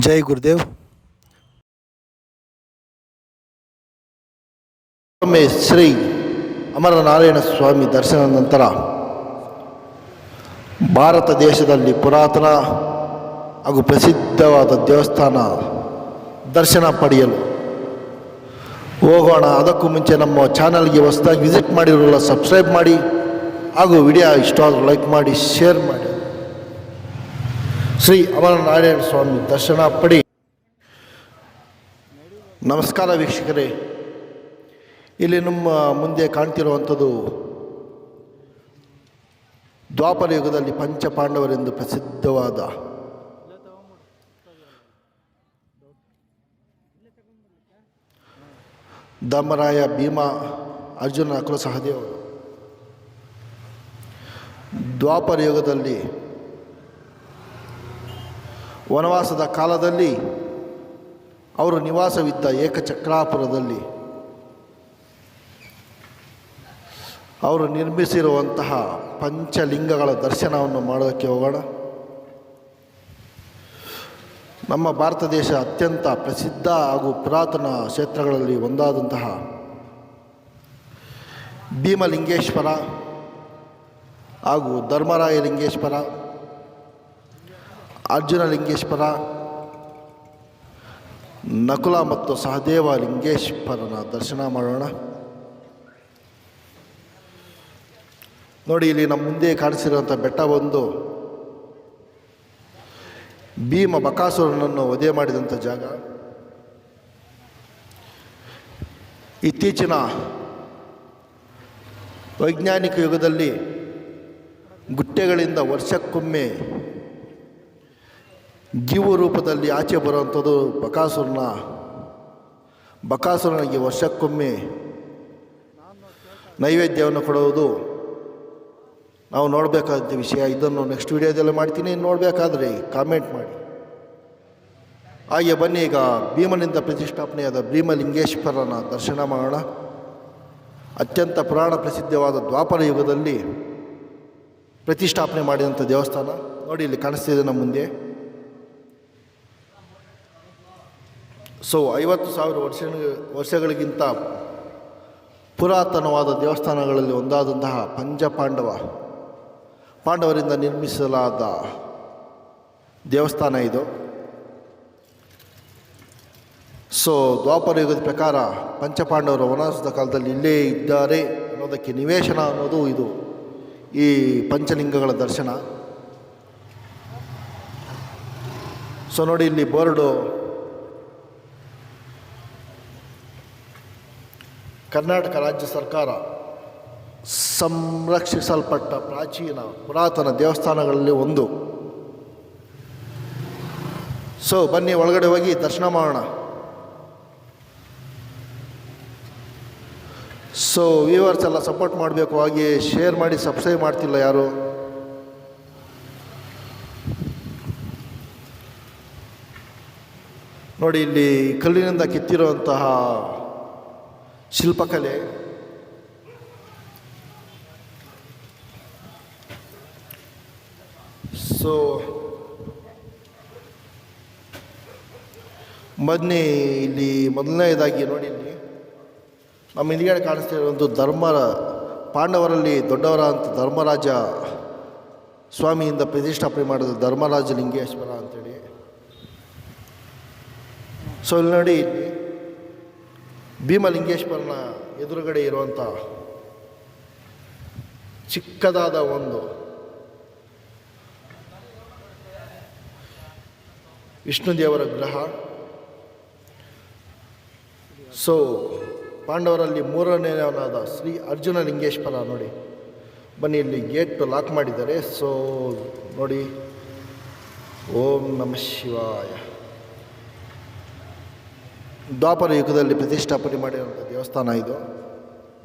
ಜೈ ಗುರುದೇವ್. ಒಮ್ಮೆ ಶ್ರೀ ಅಮರನಾರಾಯಣ ಸ್ವಾಮಿ ದರ್ಶನ ನಂತರ ಭಾರತ ದೇಶದಲ್ಲಿ ಪುರಾತನ ಹಾಗೂ ಪ್ರಸಿದ್ಧವಾದ ದೇವಸ್ಥಾನ ದರ್ಶನ ಪಡೆಯಲು ಹೋಗೋಣ. ಅದಕ್ಕೂ ಮುಂಚೆ ನಮ್ಮ ಚಾನಲ್ಗೆ ಹೊಸದಾಗಿ ವಿಸಿಟ್ ಮಾಡಿರೋಲ್ಲ ಸಬ್ಸ್ಕ್ರೈಬ್ ಮಾಡಿ ಹಾಗೂ ವಿಡಿಯೋ ಇಷ್ಟ ಆದರೂ ಲೈಕ್ ಮಾಡಿ, ಶೇರ್ ಮಾಡಿ. ಶ್ರೀ ಅಮರನಾರಾಯಣ ಸ್ವಾಮಿ ದರ್ಶನ ಪಡಿ. ನಮಸ್ಕಾರ ವೀಕ್ಷಕರೇ. ಇಲ್ಲಿ ನಮ್ಮ ಮುಂದೆ ಕಾಣ್ತಿರುವಂಥದ್ದು ದ್ವಾಪರ ಯುಗದಲ್ಲಿ ಪಂಚಪಾಂಡವರೆಂದು ಪ್ರಸಿದ್ಧವಾದ ಧಮರಾಯ ಭೀಮ ಅರ್ಜುನ ನಕುಲ ದ್ವಾಪರ ಯುಗದಲ್ಲಿ ವನವಾಸದ ಕಾಲದಲ್ಲಿ ಅವರು ನಿವಾಸವಿದ್ದ ಏಕಚಕ್ರಾಪುರದಲ್ಲಿ ಅವರು ನಿರ್ಮಿಸಿರುವಂತಹ ಪಂಚಲಿಂಗಗಳ ದರ್ಶನವನ್ನು ಮಾಡೋದಕ್ಕೆ ಹೋಗೋಣ. ನಮ್ಮ ಭಾರತ ದೇಶ ಅತ್ಯಂತ ಪ್ರಸಿದ್ಧ ಹಾಗೂ ಪುರಾತನ ಕ್ಷೇತ್ರಗಳಲ್ಲಿ ಒಂದಾದಂತಹ ಭೀಮಲಿಂಗೇಶ್ವರ ಹಾಗೂ ಧರ್ಮರಾಯ ಲಿಂಗೇಶ್ವರ ಅರ್ಜುನ ಲಿಂಗೇಶ್ವರ, ನಕುಲ ಮತ್ತು ಸಹದೇವ ಲಿಂಗೇಶ್ವರನ ದರ್ಶನ ಮಾಡೋಣ. ನೋಡಿ, ಇಲ್ಲಿ ನಮ್ಮ ಮುಂದೆ ಕಾಣಿಸಿರುವಂಥ ಬೆಟ್ಟ ಒಂದು ಭೀಮ ಬಕಾಸುರನನ್ನು ವಧೆ ಮಾಡಿದಂಥ ಜಾಗ. ಇತ್ತೀಚಿನ ವೈಜ್ಞಾನಿಕ ಯುಗದಲ್ಲಿ ಗುಟ್ಟೆಗಳಿಂದ ವರ್ಷಕ್ಕೊಮ್ಮೆ ಜೀವ ರೂಪದಲ್ಲಿ ಆಚೆ ಬರುವಂಥದ್ದು ಬಕಾಸುರನ, ಬಕಾಸುರನಿಗೆ ವರ್ಷಕ್ಕೊಮ್ಮೆ ನೈವೇದ್ಯವನ್ನು ಕೊಡುವುದು. ನಾವು ನೋಡಬೇಕಾದ ವಿಷಯ, ಇದನ್ನು ನೆಕ್ಸ್ಟ್ ವಿಡಿಯೋದಲ್ಲಿ ಮಾಡ್ತೀನಿ. ನೋಡಬೇಕಾದ್ರೆ ಕಾಮೆಂಟ್ ಮಾಡಿ. ಹಾಗೆ ಬನ್ನಿ ಈಗ ಭೀಮನಿಂದ ಪ್ರತಿಷ್ಠಾಪನೆಯಾದ ಭೀಮಲಿಂಗೇಶ್ವರನ ದರ್ಶನ ಮಾಡೋಣ. ಅತ್ಯಂತ ಪುರಾಣ ಪ್ರಸಿದ್ಧವಾದ ದ್ವಾಪರ ಯುಗದಲ್ಲಿ ಪ್ರತಿಷ್ಠಾಪನೆ ಮಾಡಿದಂಥ ದೇವಸ್ಥಾನ. ನೋಡಿ, ಇಲ್ಲಿ ಕಾಣಿಸ್ತಿದೆ ನಮ್ಮ ಮುಂದೆ. ಸೊ ಐವತ್ತು ಸಾವಿರ ವರ್ಷ ವರ್ಷಗಳಿಗಿಂತ ಪುರಾತನವಾದ ದೇವಸ್ಥಾನಗಳಲ್ಲಿ ಒಂದಾದಂತಹ ಪಂಚಪಾಂಡವ, ಪಾಂಡವರಿಂದ ನಿರ್ಮಿಸಲಾದ ದೇವಸ್ಥಾನ ಇದು. ಸೊ ದ್ವಾಪರ ಯುಗದ ಪ್ರಕಾರ ಪಂಚಪಾಂಡವರು ವನವಾಸದ ಕಾಲದಲ್ಲಿ ಇಲ್ಲೇ ಇದ್ದಾರೆ ಅನ್ನೋದಕ್ಕೆ ನಿವೇಶನ ಅನ್ನೋದು ಇದು, ಈ ಪಂಚಲಿಂಗಗಳ ದರ್ಶನ. ಸೊ ನೋಡಿ ಇಲ್ಲಿ ಬೋರ್ಡು ಕರ್ನಾಟಕ ರಾಜ್ಯ ಸರ್ಕಾರ ಸಂರಕ್ಷಿಸಲ್ಪಟ್ಟ ಪ್ರಾಚೀನ ಪುರಾತನ ದೇವಸ್ಥಾನಗಳಲ್ಲಿ ಒಂದು. ಸೊ ಬನ್ನಿ ಒಳಗಡೆ ಹೋಗಿ ದರ್ಶನ ಮಾಡೋಣ. ಸೊ ವ್ಯೂವರ್ಸ್ ಎಲ್ಲ ಸಪೋರ್ಟ್ ಮಾಡಬೇಕು, ಹಾಗೆ ಶೇರ್ ಮಾಡಿ ಸಬ್ಸ್ಕ್ರೈಬ್ ಮಾಡ್ತಿಲ್ಲ ಯಾರು? ನೋಡಿ, ಇಲ್ಲಿ ಕಲ್ಲಿನಿಂದ ಕಿತ್ತಿರುವಂತಹ ಶಿಲ್ಪಕಲೆ. ಸೊ ಬನ್ನಿ ಇಲ್ಲಿ ಮೊದಲನೇದಾಗಿ ನೋಡಿ ಇಲ್ಲಿ, ನಮ್ಮ ಹಿಂದ್ಗಡೆ ಕಾಣಿಸ್ತಿರುವಂಥ ಧರ್ಮರ, ಪಾಂಡವರಲ್ಲಿ ದೊಡ್ಡವರ ಅಂತ ಧರ್ಮರಾಜ ಸ್ವಾಮಿಯಿಂದ ಪ್ರತಿಷ್ಠಾಪನೆ ಮಾಡಿದ ಧರ್ಮರಾಜ ಲಿಂಗೇಶ್ವರ ಅಂತೇಳಿ. ಸೊ ಇಲ್ಲಿ ನೋಡಿ ಭೀಮಲಿಂಗೇಶ್ವರನ ಎದುರುಗಡೆ ಇರುವಂಥ ಚಿಕ್ಕದಾದ ಒಂದು ವಿಷ್ಣು ದೇವರ ಗ್ರಹ. ಸೊ ಪಾಂಡವರಲ್ಲಿ ಮೂರನೇವನಾದ ಶ್ರೀ ಅರ್ಜುನ ಲಿಂಗೇಶ್ವರ ನೋಡಿ. ಬನ್ನಿ, ಇಲ್ಲಿ ಗೇಟ್ ಲಾಕ್ ಮಾಡಿದ್ದಾರೆ. ಸೊ ನೋಡಿ. ಓಂ ನಮಃ ಶಿವಾಯ. ದ್ವಾಪರ ಯುಗದಲ್ಲಿ ಪ್ರತಿಷ್ಠಾಪನೆ ಮಾಡಿರುವಂಥ ದೇವಸ್ಥಾನ ಇದು.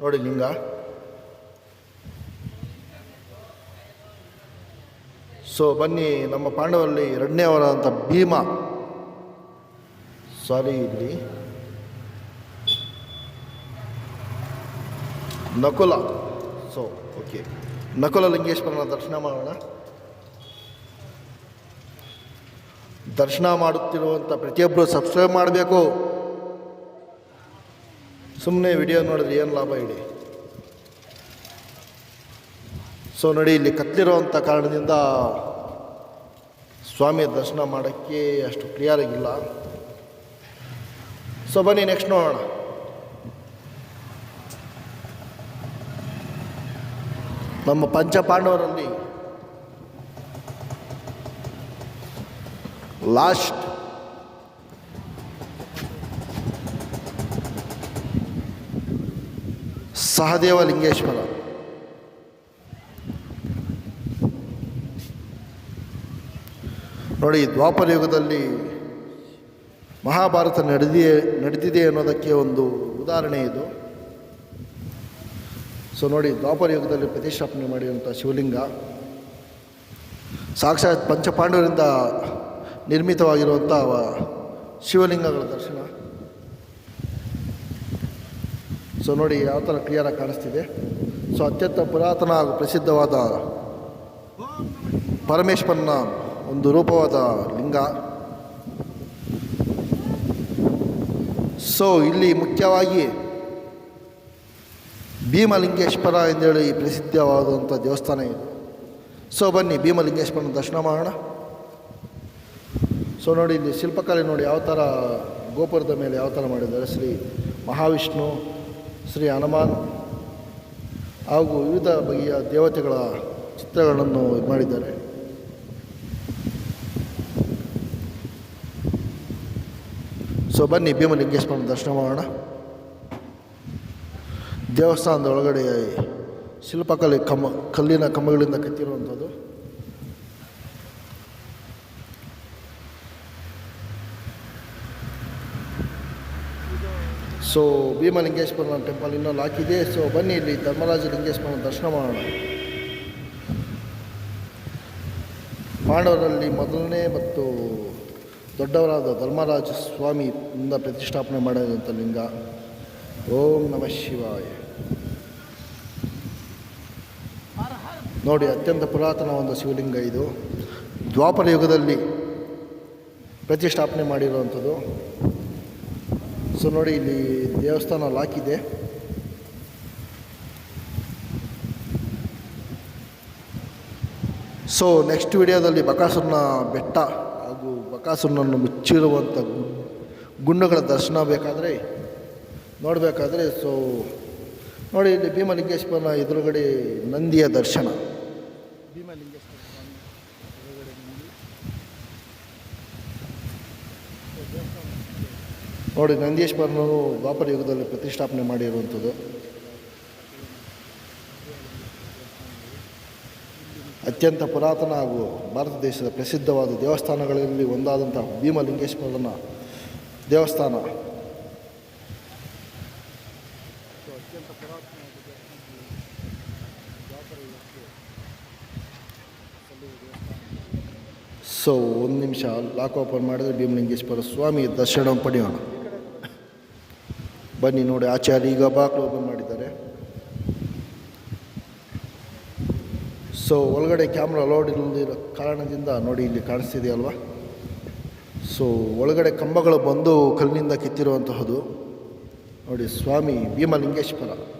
ನೋಡಿ ಲಿಂಗ. ಸೊ ಬನ್ನಿ ನಮ್ಮ ಪಾಂಡವರಲ್ಲಿ ಎರಡನೇವರಾದಂಥ ಭೀಮ. ಸಾರಿ ಇಲ್ಲಿ. ನಕುಲ. ಸೊ ಓಕೆ ನಕುಲ ಲಿಂಗೇಶ್ವರನ ದರ್ಶನ ಮಾಡೋಣ. ದರ್ಶನ ಮಾಡುತ್ತಿರುವಂಥ ಪ್ರತಿಯೊಬ್ಬರು ಸಬ್ಸ್ಕ್ರೈಬ್ ಮಾಡಬೇಕು. ಸುಮ್ಮನೆ ವಿಡಿಯೋ ನೋಡಿದ್ರೆ ಏನು ಲಾಭ ಇಡಿ ಸೊ ನೋಡಿ, ಇಲ್ಲಿ ಕತ್ತಿರುವಂಥ ಕಾರಣದಿಂದ ಸ್ವಾಮಿಯ ದರ್ಶನ ಮಾಡೋಕ್ಕೆ ಅಷ್ಟು ಕ್ಲಿಯರಾಗಿಲ್ಲ. ಸೊ ಬನ್ನಿ ನೆಕ್ಸ್ಟ್ ನೋಡೋಣ. ನಮ್ಮ ಪಂಚಪಾಂಡವರಲ್ಲಿ ಲಾಸ್ಟ್ ಸಹದೇವ ಲಿಂಗೇಶ್ವರ. ನೋಡಿ, ದ್ವಾಪರ ಯುಗದಲ್ಲಿ ಮಹಾಭಾರತ ನಡೆದಿದೆ ನಡೆದಿದೆ ಅನ್ನೋದಕ್ಕೆ ಒಂದು ಉದಾಹರಣೆ ಇದು. ಸೊ ನೋಡಿ, ದ್ವಾಪರ ಯುಗದಲ್ಲಿ ಪ್ರತಿಷ್ಠಾಪನೆ ಮಾಡಿರುವಂಥ ಶಿವಲಿಂಗ, ಸಾಕ್ಷಾತ್ ಪಂಚಪಾಂಡವರಿಂದ ನಿರ್ಮಿತವಾಗಿರುವಂಥ ಶಿವಲಿಂಗಗಳ ದರ್ಶನ. ಸೊ ನೋಡಿ ಯಾವ ಥರ ಕ್ಲಿಯರಾಗಿ ಕಾಣಿಸ್ತಿದೆ. ಸೊ ಅತ್ಯಂತ ಪುರಾತನ ಹಾಗೂ ಪ್ರಸಿದ್ಧವಾದ ಪರಮೇಶ್ವರನ ಒಂದು ರೂಪವಾದ ಲಿಂಗ. ಸೊ ಇಲ್ಲಿ ಮುಖ್ಯವಾಗಿ ಭೀಮಲಿಂಗೇಶ್ವರ ಎಂದೇಳಿ ಪ್ರಸಿದ್ಧವಾದಂಥ ದೇವಸ್ಥಾನ ಇದೆ. ಸೊ ಬನ್ನಿ ಭೀಮಲಿಂಗೇಶ್ವರನ ದರ್ಶನ ಮಾಡೋಣ. ಸೊ ನೋಡಿ ಇಲ್ಲಿ ಶಿಲ್ಪಕಲೆ ನೋಡಿ ಯಾವ ಥರ ಗೋಪುರದ ಮೇಲೆ ಯಾವ ಥರ ಮಾಡಿದ್ದಾರೆ ಶ್ರೀ ಮಹಾವಿಷ್ಣು ಶ್ರೀ ಹನುಮಾನ್ ಹಾಗೂ ವಿವಿಧ ಬಗೆಯ ದೇವತೆಗಳ ಚಿತ್ರಗಳನ್ನು ಮಾಡಿದ್ದಾರೆ. ಸೊ ಬನ್ನಿ ಭೀಮಲಿಂಗೇಶ್ವರನ ದರ್ಶನ ಮಾಡೋಣ. ದೇವಸ್ಥಾನದ ಒಳಗಡೆ ಶಿಲ್ಪಕಲೆ ಕಮ್ಮ, ಕಲ್ಲಿನ ಕಂಬಗಳಿಂದ ಕೆತ್ತಿರುವಂಥದ್ದು ಸೊ ಭೀಮಲಿಂಗೇಶ್ವರನ ಟೆಂಪಲ್ ಇನ್ನೂ ಲಾಕಿದೆ ಸೊ ಬನ್ನಿ ಇಲ್ಲಿ ಧರ್ಮರಾಜ ಲಿಂಗೇಶ್ವರನ ದರ್ಶನ ಮಾಡೋಣ. ಪಾಂಡವರಲ್ಲಿ ಮೊದಲನೇ ಮತ್ತು ದೊಡ್ಡವರಾದ ಧರ್ಮರಾಜ ಸ್ವಾಮಿಯಿಂದ ಪ್ರತಿಷ್ಠಾಪನೆ ಮಾಡಿದಂಥ ಲಿಂಗ. ಓಂ ನಮಃ ಶಿವಾಯ. ನೋಡಿ, ಅತ್ಯಂತ ಪುರಾತನ ಒಂದು ಶಿವಲಿಂಗ ಇದು. ದ್ವಾಪರ ಯುಗದಲ್ಲಿ ಪ್ರತಿಷ್ಠಾಪನೆ ಮಾಡಿರುವಂಥದ್ದು. ಸೊ ನೋಡಿ, ಇಲ್ಲಿ ದೇವಸ್ಥಾನ ಲಾಕ್ ಇದೆ. ಸೊ ನೆಕ್ಸ್ಟ್ ವಿಡಿಯೋದಲ್ಲಿ ಬಕಾಸುರನ ಬೆಟ್ಟ ಹಾಗೂ ಬಕಾಸುರನನ್ನು ಮುಚ್ಚಿರುವಂಥ ಗುಂಡುಗಳ ದರ್ಶನ ಬೇಕಾದರೆ ನೋಡಬೇಕಾದ್ರೆ ಸೊ ನೋಡಿ, ಇಲ್ಲಿ ಭೀಮಲಿಂಗೇಶ್ವರನ ಎದುರುಗಡೆ ನಂದಿಯ ದರ್ಶನ. ನೋಡಿ ನಂದೀಶ್ವರನವರು ದ್ವಾಪರ ಯುಗದಲ್ಲಿ ಪ್ರತಿಷ್ಠಾಪನೆ ಮಾಡಿರುವಂಥದ್ದು. ಅತ್ಯಂತ ಪುರಾತನ ಹಾಗೂ ಭಾರತ ದೇಶದ ಪ್ರಸಿದ್ಧವಾದ ದೇವಸ್ಥಾನಗಳಲ್ಲಿ ಒಂದಾದಂಥ ಭೀಮಲಿಂಗೇಶ್ವರನ ದೇವಸ್ಥಾನ. ಸೊ ಒಂದು ನಿಮಿಷ ಲಾಕ್ ಓಪನ್ ಮಾಡಿದರೆ ಭೀಮಲಿಂಗೇಶ್ವರ ಸ್ವಾಮಿ ದರ್ಶನ ಪಡೆಯೋಣ. ಬನ್ನಿ ನೋಡಿ ಆಚಾರ್ಯ ಈಗ ಬಾಕ್ಲು ಓಪನ್ ಮಾಡಿದ್ದಾರೆ. ಸೊ ಒಳಗಡೆ ಕ್ಯಾಮ್ರಾ ಅಲೌಡ್ ಇಲ್ಲದಿರೋ ಕಾರಣದಿಂದ ನೋಡಿ ಇಲ್ಲಿ ಕಾಣಿಸ್ತಿದೆಯಲ್ವಾ? ಸೊ ಒಳಗಡೆ ಕಂಬಗಳು ಬಂದು ಕಲ್ಲಿನಿಂದ ಕಿತ್ತಿರುವಂತಹದ್ದು. ನೋಡಿ, ಸ್ವಾಮಿ ಭೀಮಲಿಂಗೇಶ್ವರ.